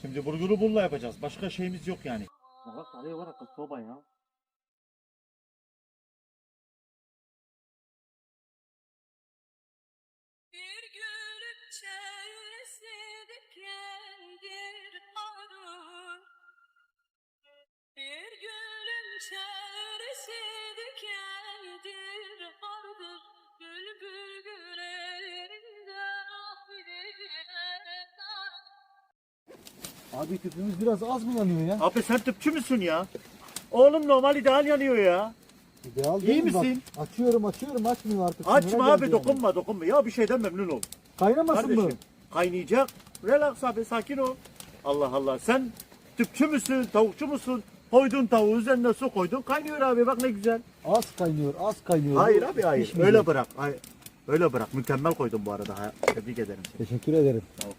Şimdi bulguru bununla yapacağız. Başka şeyimiz yok yani. Bak araya var kız soba ya. Bir gülün Abi tüpümüz biraz az mı yanıyor ya? Abi sen tüpçü müsün ya? Oğlum normal ideal yanıyor ya. İdeal İyi değil mi? Bak, misin? açıyorum açıyorum açmıyor artık. Açma abi geldi dokunma dokunma. Ya bir şeyden memnun ol. yani. Kaynamasın Kardeşim mı? kaynayacak. Relax abi sakin ol. Allah Allah sen tüpçü müsün tavukçu musun? Koydun tavuğu üzerine su koydun kaynıyor abi bak ne güzel. Az kaynıyor az kaynıyor. Hayır abi hayır pişmeyecek. öyle bırak. Hayır. Öyle bırak mükemmel koydun bu arada. Ha, Tebrik ederim seni. Teşekkür ederim. Sağ ol.